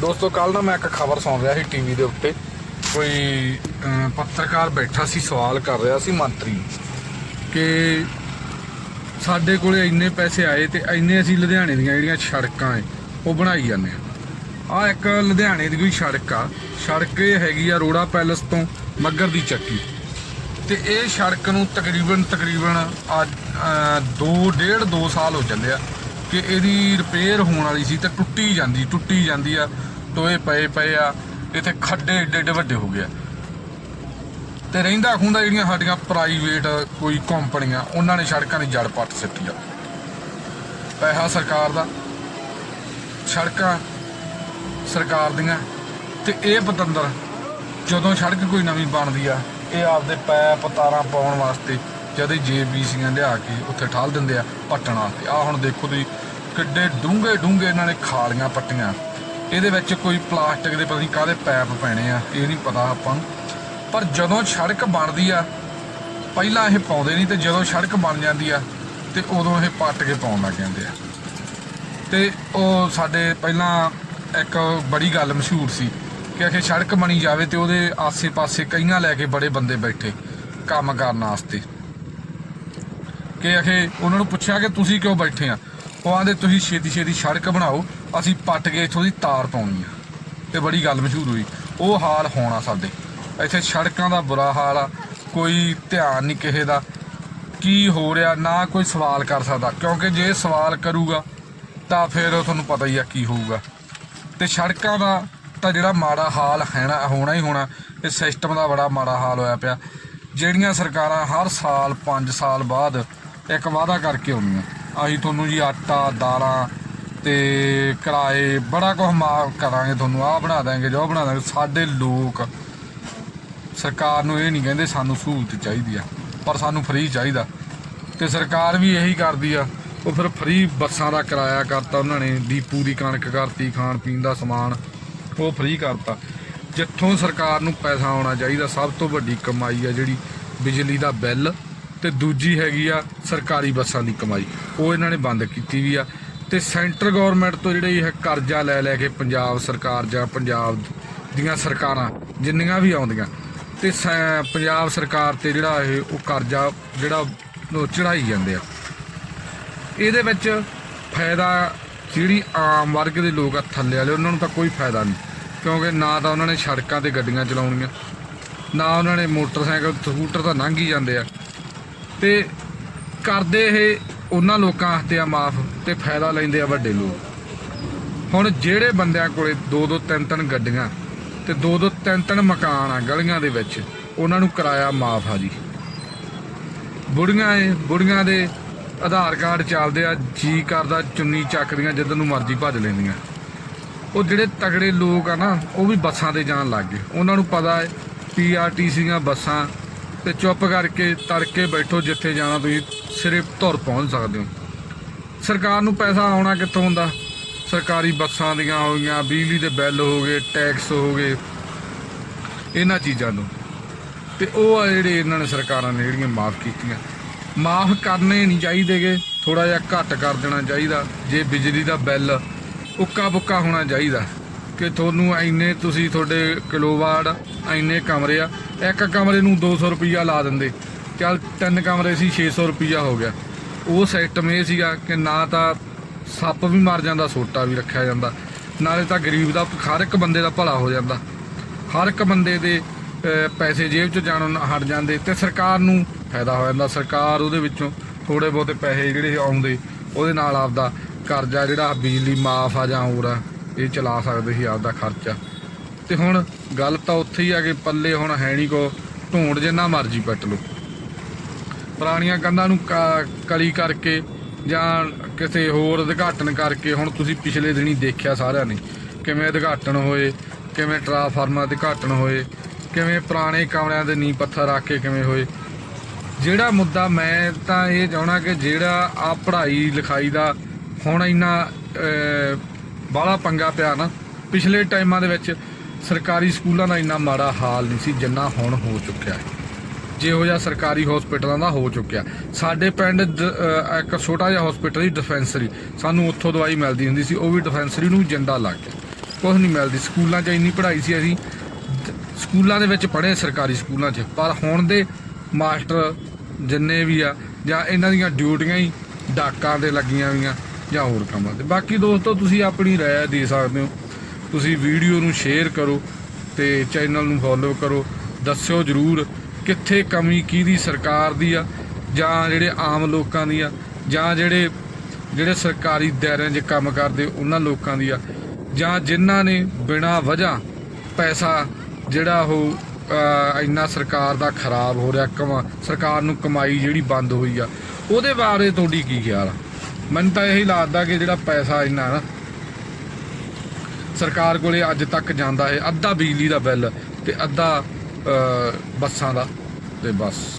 ਦੋਸਤੋ ਕੱਲ ਨਾ ਮੈਂ ਇੱਕ ਖਬਰ ਸੁਣ ਰਿਹਾ ਸੀ ਟੀਵੀ ਦੇ ਉੱਤੇ। ਕੋਈ ਪੱਤਰਕਾਰ ਬੈਠਾ ਸੀ, ਸਵਾਲ ਕਰ ਰਿਹਾ ਸੀ ਮੰਤਰੀ ਕਿ ਸਾਡੇ ਕੋਲੇ ਇੰਨੇ ਪੈਸੇ ਆਏ ਤੇ ਇੰਨੇ ਅਸੀਂ ਲੁਧਿਆਣੇ ਦੀਆਂ ਜਿਹੜੀਆਂ ਸੜਕਾਂ ਐ, ਉਹ ਬਣਾਈ ਜਾਂਦੇ ਆ। ਆ ਇੱਕ ਲੁਧਿਆਣੇ ਦੀ ਕੋਈ ਸੜਕ ਆ। ਸੜਕ ਇਹ ਹੈਗੀ ਆ ਰੋੜਾ ਪੈਲਸ ਤੋਂ ਮੱਗਰ ਦੀ ਚੱਕੀ। ਤੇ ਇਹ ਸੜਕ ਨੂੰ ਤਕਰੀਬਨ ਤਕਰੀਬਨ ਅੱਜ 2 ਡੇਢ 2 ਸਾਲ ਹੋ ਚੱਲੇ ਆ ਕਿ ਇਹਦੀ ਰਿਪੇਅਰ ਹੋਣ ਵਾਲੀ ਸੀ ਤਾਂ ਟੁੱਟੀ ਜਾਂਦੀ ਟੁੱਟੀ ਜਾਂਦੀ ਆ। ਟੋਏ ਪਏ ਪਏ ਆ, ਇੱਥੇ ਖੱਡੇ ਏਡੇ ਏਡੇ ਵੱਡੇ ਹੋ ਗਏ ਆ। ਤੇ ਰਹਿੰਦਾ ਖੁੰਦਾ ਜਿਹੜੀਆਂ ਸਾਡੀਆਂ ਪ੍ਰਾਈਵੇਟ ਕੋਈ ਕੰਪਨੀਆਂ ਉਹਨਾਂ ਨੇ ਸੜਕਾਂ ਦੀ ਜੜ ਪੱਟ ਸਿੱਟੀ ਆ। ਪੈਸਾ ਸਰਕਾਰ ਦਾ, ਸੜਕਾਂ ਸਰਕਾਰ ਦੀਆਂ, ਤੇ ਇਹ ਪਤੰਦਰ ਜਦੋਂ ਸੜਕ ਕੋਈ ਨਵੀਂ ਬਣਦੀ ਆ, ਇਹ ਆਪਦੇ ਪੈਪ ਤਾਰਾਂ ਪਾਉਣ ਵਾਸਤੇ ਜਦੇ ਜੇਬੀਸੀਆਂ ਲਿਆ ਕੇ ਉੱਥੇ ਠਾਲ ਦਿੰਦੇ ਆ ਪੱਟਣਾ ਵਾਸਤੇ। ਆ ਹੁਣ ਦੇਖੋ ਤੁਸੀਂ ਕਿੱਡੇ ਡੂੰਘੇ ਡੂੰਘੇ ਇਹਨਾਂ ਨੇ ਖਾਲੀਆਂ ਪੱਟੀਆਂ। ਇਹਦੇ ਵਿੱਚ ਕੋਈ ਪਲਾਸਟਿਕ ਦੇ ਪਤਾ ਨਹੀਂ ਕਾਹਦੇ ਪੈਪ ਪੈਣੇ ਆ, ਇਹ ਨਹੀਂ ਪਤਾ ਆਪਾਂ। ਨੂੰ ਪਰ ਜਦੋਂ ਸੜਕ ਬਣਦੀ ਆ, ਪਹਿਲਾਂ ਇਹ ਪਾਉਂਦੇ ਨਹੀਂ ਤੇ ਜਦੋਂ ਸੜਕ ਬਣ ਜਾਂਦੀ ਆ, ਤੇ ਉਦੋਂ ਇਹ ਪੱਟ ਕੇ ਪਾਉਣ ਲੱਗ ਜਾਂਦੇ ਆ। ਤੇ ਉਹ ਸਾਡੇ ਪਹਿਲਾਂ ਇੱਕ ਬੜੀ ਗੱਲ ਮਸ਼ਹੂਰ ਸੀ ਕਿ ਅਖੇ ਸੜਕ ਬਣੀ ਜਾਵੇ ਤੇ ਉਹਦੇ ਆਸੇ-ਪਾਸੇ ਕਈਆਂ ਲੈ ਕੇ ਬੜੇ ਬੰਦੇ ਬੈਠੇ ਕੰਮ ਕਰਨ ਵਾਸਤੇ। ਕਿ ਅਖੇ ਉਹਨਾਂ ਨੂੰ ਪੁੱਛਿਆ ਕਿ ਤੁਸੀਂ ਕਿਉਂ ਬੈਠੇ ਆ? ਉਹ ਆਂਦੇ, ਤੁਸੀਂ ਛੇਤੀ ਛੇਤੀ ਸੜਕ ਬਣਾਓ, ਅਸੀਂ ਪੱਟ ਕੇ ਇੱਥੋਂ ਦੀ ਤਾਰ ਪਾਉਣੀ ਆ। ਤੇ ਬੜੀ ਗੱਲ ਮਸ਼ਹੂਰ ਹੋਈ। ਉਹ ਹਾਲ ਹੋਣਾ ਸਾਡੇ। ਇੱਥੇ ਸੜਕਾਂ ਦਾ ਬੁਰਾ ਹਾਲ ਆ, ਕੋਈ ਧਿਆਨ ਨਹੀਂ ਕਿਸੇ ਦਾ। ਕੀ ਹੋ ਰਿਹਾ, ਨਾ ਕੋਈ ਸਵਾਲ ਕਰ ਸਕਦਾ, ਕਿਉਂਕਿ ਜੇ ਸਵਾਲ ਕਰੂਗਾ, ਤਾਂ ਫਿਰ ਤੁਹਾਨੂੰ ਪਤਾ ਹੀ ਆ ਕੀ ਹੋਊਗਾ। ਤੇ ਸੜਕਾਂ ਦਾ ਤਾਂ ਜਿਹੜਾ ਮਾੜਾ ਹਾਲ ਹੈਣਾ, ਹੋਣਾ ਹੀ ਹੋਣਾ, ਇਹ ਸਿਸਟਮ ਦਾ ਬੜਾ ਮਾੜਾ ਹਾਲ ਹੋਇਆ ਪਿਆ। ਜਿਹੜੀਆਂ ਸਰਕਾਰਾਂ ਹਰ ਸਾਲ 5 ਸਾਲ ਬਾਅਦ ਇੱਕ ਵਾਅਦਾ ਕਰਕੇ ਆਉਂਦੀਆਂ। ਅਸੀਂ ਤੁਹਾਨੂੰ ਜੀ ਆਟਾ, ਦਾਲਾਂ ਤੇ ਕਿਰਾਏ ਬੜਾ ਕੁਝ ਮਾਫ ਕਰਾਂਗੇ ਤੁਹਾਨੂੰ, ਆਹ ਬਣਾ ਦਾਂਗੇ ਜੋ ਬਣਾ ਦਾਂਗੇ ਸਾਡੇ ਲੋਕ ਸਰਕਾਰ ਨੂੰ ਇਹ ਨਹੀਂ ਕਹਿੰਦੇ ਸਾਨੂੰ ਸਹੂਲਤ ਚਾਹੀਦੀ ਆ, ਪਰ ਸਾਨੂੰ ਫ੍ਰੀ ਚਾਹੀਦਾ। ਤੇ ਸਰਕਾਰ ਵੀ ਇਹੀ ਕਰਦੀ ਆ, ਉਹ ਫਿਰ ਫ੍ਰੀ ਬੱਸਾਂ ਦਾ ਕਿਰਾਇਆ ਕਰਤਾ ਉਹਨਾਂ ਨੇ, ਡੀਪੂ ਦੀ ਕਣਕ ਕਰਤੀ, ਖਾਣ ਪੀਣ ਦਾ ਸਮਾਨ, ਉਹ ਫ੍ਰੀ ਕਰਤਾ। ਜਿੱਥੋਂ ਸਰਕਾਰ ਨੂੰ ਪੈਸਾ ਆਉਣਾ ਚਾਹੀਦਾ, ਸਭ ਤੋਂ ਵੱਡੀ ਕਮਾਈ ਆ ਜਿਹੜੀ ਬਿਜਲੀ ਦਾ ਬਿੱਲ। ਤੇ ਦੂਜੀ ਹੈਗੀ ਆ ਸਰਕਾਰੀ ਬੱਸਾਂ ਦੀ ਕਮਾਈ। ਉਹ ਇਹਨਾਂ ਨੇ ਬੰਦ ਕੀਤੀ ਵੀ ਆ। ਤੇ ਸੈਂਟਰ ਗਵਰਨਮੈਂਟ ਤੋਂ ਜਿਹੜੇ ਇਹ ਕਰਜ਼ਾ ਲੈ ਲੈ ਕੇ ਪੰਜਾਬ ਸਰਕਾਰ ਜਾਂ ਪੰਜਾਬ ਦੀਆਂ ਸਰਕਾਰਾਂ, ਜਿੰਨੀਆਂ ਵੀ ਆਉਂਦੀਆਂ, ਤੇ ਸੈ- ਪੰਜਾਬ ਸਰਕਾਰ ਤੇ ਜਿਹੜਾ ਇਹ ਉਹ ਕਰਜ਼ਾ ਜਿਹੜਾ ਉਹ ਚੜਾਈ ਜਾਂਦੇ ਆ। ਇਹਦੇ ਵਿੱਚ ਫਾਇਦਾ ਜਿਹੜੀ ਆਮ ਵਰਗ ਦੇ ਲੋਕ ਆ ਥੱਲੇ ਵਾਲੇ, ਉਹਨਾਂ ਨੂੰ ਤਾਂ ਕੋਈ ਫਾਇਦਾ ਨਹੀਂ। ਕਿਉਂਕਿ ਨਾ ਤਾਂ ਉਹਨਾਂ ਨੇ ਸੜਕਾਂ ਤੇ ਗੱਡੀਆਂ ਚਲਾਉਣੀਆਂ, ਨਾ ਉਹਨਾਂ ਨੇ ਮੋਟਰਸਾਈਕਲ, ਸਕੂਟਰ ਤਾਂ ਲੰਘ ਹੀ ਜਾਂਦੇ ਆ। ਤੇ ਕਰਦੇ ਇਹ ਉਹਨਾਂ ਲੋਕਾਂ ਵਾਸਤੇ ਆ ਮਾਫ ਤੇ ਫਾਇਦਾ ਲੈਂਦੇ ਆ ਵੱਡੇ ਲੋਕ। ਹੁਣ ਜਿਹੜੇ ਬੰਦਿਆਂ ਕੋਲੇ ਦੋ ਦੋ ਤਿੰਨ ਤਿੰਨ ਗੱਡੀਆਂ ਤੇ ਦੋ ਦੋ ਤਿੰਨ ਤਿੰਨ ਮਕਾਨ ਆ ਗਲੀਆਂ ਦੇ ਵਿੱਚ, ਉਹਨਾਂ ਨੂੰ ਕਿਰਾਇਆ ਮਾਫ ਆ ਜੀ। ਬੁੜੀਆਂ ਏ, ਬੁੜੀਆਂ ਦੇ ਆਧਾਰ ਕਾਰਡ ਚੱਲਦੇ ਆ, ਜੀ ਕਰਦਾ, ਚੁੰਨੀ ਚੱਕਦੀਆਂ ਜਦੋਂ ਨੂੰ ਮਰਜ਼ੀ ਭੱਜ ਲੈਂਦੀਆਂ। ਉਹ ਜਿਹੜੇ ਤਗੜੇ ਲੋਕ ਆ ਨਾ, ਉਹ ਵੀ ਬੱਸਾਂ ਤੇ ਜਾਣ ਲੱਗ ਗਏ। ਉਹਨਾਂ ਨੂੰ ਪਤਾ ਹੈ ਪੀਆਰਟੀਸੀਆਂ ਬੱਸਾਂ ਤੇ ਚੁੱਪ ਕਰਕੇ ਤੜਕੇ ਬੈਠੋ ਜਿੱਥੇ ਜਾਣਾ ਤੁਸੀਂ ਸਿਰੇ ਧੁਰ ਪਹੁੰਚ ਸਕਦੇ ਹੋ। ਸਰਕਾਰ ਨੂੰ ਪੈਸਾ ਆਉਣਾ ਕਿੱਥੋਂ ਹੁੰਦਾ? ਸਰਕਾਰੀ ਬੱਸਾਂ ਦੀਆਂ ਹੋ ਗਈਆਂ, ਬਿਜਲੀ ਦੇ ਬਿੱਲ ਹੋ ਗਏ, ਟੈਕਸ ਹੋ ਗਏ, ਇਹਨਾਂ ਚੀਜ਼ਾਂ ਨੂੰ ਤੇ ਉਹ ਆ ਜਿਹੜੇ ਇਹਨਾਂ ਨੇ ਸਰਕਾਰਾਂ ਨੇ ਜਿਹੜੀਆਂ ਮਾਫ ਕੀਤੀਆਂ। ਮਾਫ ਕਰਨੇ ਨਹੀਂ ਚਾਹੀਦੇਗੇ ਥੋੜਾ ਜਿਹਾ ਘੱਟ ਕਰ ਦੇਣਾ ਚਾਹੀਦਾ। ਜੇ ਬਿਜਲੀ ਦਾ ਬਿੱਲ ਉੱਕਾ ਬੁੱਕਾ ਹੋਣਾ ਚਾਹੀਦਾ। ਕਿ ਤੁਹਾਨੂੰ ਇੰਨੇ ਤੁਸੀਂ ਤੁਹਾਡੇ ਕਿਲੋਵਾਟ ਇੰਨੇ ਕਮਰੇ ਆ, ਇੱਕ ਕਮਰੇ ਨੂੰ 200 ਰੁਪਈਆ ਲਾ ਦਿੰਦੇ। ਚੱਲ ਤਿੰਨ ਕਮਰੇ ਸੀ 600 ਰੁਪਈਆ ਹੋ ਗਿਆ। ਉਹ ਸਿਸਟਮ ਇਹ ਸੀਗਾ ਕਿ ਨਾ ਤਾਂ ਸੱਪ ਵੀ ਮਰ ਜਾਂਦਾ, ਸੋਟਾ ਵੀ ਰੱਖਿਆ ਜਾਂਦਾ। ਨਾਲੇ ਤਾਂ ਗਰੀਬ ਦਾ, ਹਰ ਇੱਕ ਬੰਦੇ ਦਾ ਭਲਾ ਹੋ ਜਾਂਦਾ। ਹਰ ਇੱਕ ਬੰਦੇ ਦੇ ਪੈਸੇ ਜੇਬ 'ਚ ਜਾਣੋਂ, ਹਟ ਜਾਂਦੇ ਤੇ ਸਰਕਾਰ ਨੂੰ ਫਾਇਦਾ ਹੋ ਜਾਂਦਾ। ਸਰਕਾਰ ਉਹਦੇ ਵਿੱਚੋਂ ਥੋੜੇ ਬਹੁਤੇ ਪੈਸੇ ਜਿਹੜੇ ਆਉਂਦੇ, ਉਹਦੇ ਨਾਲ ਆਪਦਾ ਕਰਜ਼ਾ ਜਿਹੜਾ ਬਿਜਲੀ ਮਾਫ ਆ ਜਾਂ ਹੋਰ ਆ ਇਹ ਚਲਾ ਸਕਦੇ ਸੀ ਆਪਦਾ ਖਰਚਾ। ਤੇ ਹੁਣ ਗੱਲ ਤਾਂ ਉੱਥੇ ਹੀ ਆ ਕਿ ਪੱਲੇ ਹੁਣ ਹੈ ਨਹੀਂ ਕੋ, ਢੂੰਡ ਜਿੰਨਾ ਮਰਜ਼ੀ ਪੱਟ ਲਓ। ਪੁਰਾਣੀਆਂ ਕੰਧਾਂ ਨੂੰ ਕ- ਕਲੀ ਕਰਕੇ ਜਾਂ ਕਿਸੇ ਹੋਰ ਉਦਘਾਟਨ ਕਰਕੇ ਹੁਣ ਤੁਸੀਂ ਪਿਛਲੇ ਦਿਨੀ ਦੇਖਿਆ ਸਾਰਿਆਂ ਨੇ। ਕਿਵੇਂ ਉਦਘਾਟਨ ਹੋਏ, ਕਿਵੇਂ ਟਰਾਂਸਫਾਰਮਰ ਉਦਘਾਟਨ ਹੋਏ, ਕਿਵੇਂ ਪੁਰਾਣੇ ਕਮਰਿਆਂ ਦੇ ਨੀਂਹ ਪੱਥਰ ਰੱਖ ਕੇ ਕਿਵੇਂ ਹੋਏ। ਜਿਹੜਾ ਮੁੱਦਾ ਮੈਂ ਤਾਂ ਇਹ ਚਾਹਣਾ ਕਿ ਜਿਹੜਾ ਆ ਪੜ੍ਹਾਈ ਲਿਖਾਈ ਦਾ ਹੁਣ ਇੰਨਾ ਬਾਹਲਾ ਪੰਗਾ ਪਿਆ ਨਾ। ਪਿਛਲੇ ਟਾਈਮਾਂ ਦੇ ਵਿੱਚ ਸਰਕਾਰੀ ਸਕੂਲਾਂ ਦਾ ਇੰਨਾ ਮਾੜਾ ਹਾਲ ਨਹੀਂ ਸੀ ਜਿੰਨਾ ਹੁਣ ਹੋ ਚੁੱਕਿਆ ਹੈ। ਜਿਹੋ ਜਿਹਾ ਸਰਕਾਰੀ ਹਸਪੀਟਲਾਂ ਦਾ ਹੋ ਚੁੱਕਿਆ। ਸਾਡੇ ਪਿੰਡ ਦ- ਇੱਕ ਛੋਟਾ ਜਿਹਾ ਹਸਪੀਟਲ ਸੀ ਡਿਸਪੈਂਸਰੀ ਸਾਨੂੰ ਉੱਥੋਂ ਦਵਾਈ ਮਿਲਦੀ ਹੁੰਦੀ ਸੀ, ਉਹ ਵੀ ਡਿਸਪੈਂਸਰੀ ਨੂੰ ਜਿੰਦਾ ਲੱਗ ਗਿਆ। ਕੁਝ ਨਹੀਂ ਮਿਲਦੀ। ਸਕੂਲਾਂ 'ਚ ਇੰਨੀ ਪੜ੍ਹਾਈ ਸੀ ਅਸੀਂ। ਸਕੂਲਾਂ ਦੇ ਵਿੱਚ ਪੜ੍ਹੇ ਸਰਕਾਰੀ ਸਕੂਲਾਂ 'ਚ। ਪਰ ਹੁਣ ਦੇ ਮਾਸਟਰ ਜਿੰਨੇ ਵੀ ਆ, ਜਾਂ ਇਹਨਾਂ ਦੀਆਂ ਡਿਊਟੀਆਂ ਹੀ ਡਾਕਾਂ ਤੇ ਲੱਗੀਆਂ ਹੋਈਆਂ। ਜਾਂ ਹੋਰ ਕੰਮਾਂ ਤੇ। ਬਾਕੀ ਦੋਸਤੋ, ਤੁਸੀਂ ਆਪਣੀ ਰਾਏ ਦੇ ਸਕਦੇ ਹੋ। ਤੁਸੀਂ ਵੀਡੀਓ ਨੂੰ ਸ਼ੇਅਰ ਕਰੋ ਤੇ ਚੈਨਲ ਨੂੰ ਫੋਲੋ ਕਰੋ। ਦੱਸਿਓ ਜਰੂਰ ਕਿੱਥੇ ਕਮੀ ਕਿਹਦੀ ਸਰਕਾਰ ਦੀ ਆ, ਜਾਂ ਜਿਹੜੇ ਆਮ ਲੋਕਾਂ ਦੀ ਆ, ਜਾਂ ਜਿਹੜੇ ਜਿਹੜੇ ਸਰਕਾਰੀ ਦਾਇਰਿਆਂ 'ਚ ਕੰਮ ਕਰਦੇ ਉਹਨਾਂ ਲੋਕਾਂ ਦੀ ਆ। ਜਾਂ ਜਿਨ੍ਹਾਂ ਨੇ ਬਿਨਾਂ ਵਜ੍ਹਾ ਪੈਸਾ ਜਿਹੜਾ ਉਹ ਇੰਨਾ ਸਰਕਾਰ ਦਾ ਖਰਾਬ ਹੋ ਰਿਹਾ, ਕਮਾ, ਸਰਕਾਰ ਨੂੰ ਕਮਾਈ ਜਿਹੜੀ ਬੰਦ ਹੋਈ ਆ, ਉਹਦੇ ਬਾਰੇ ਤੁਹਾਡੀ ਕੀ ਖਿਆਲ ਆ? ਮੈਨੂੰ ਤਾਂ ਇਹੀ ਲੱਗਦਾ ਕਿ ਜਿਹੜਾ ਪੈਸਾ ਇੰਨਾ ਨਾ, ਸਰਕਾਰ ਕੋਲੇ ਅੱਜ ਤੱਕ ਜਾਂਦਾ ਹੈ, ਅੱਧਾ ਬਿਜਲੀ ਦਾ ਬਿੱਲ ਤੇ ਅੱਧਾ ਬੱਸਾਂ ਦਾ ਤੇ ਬਸ।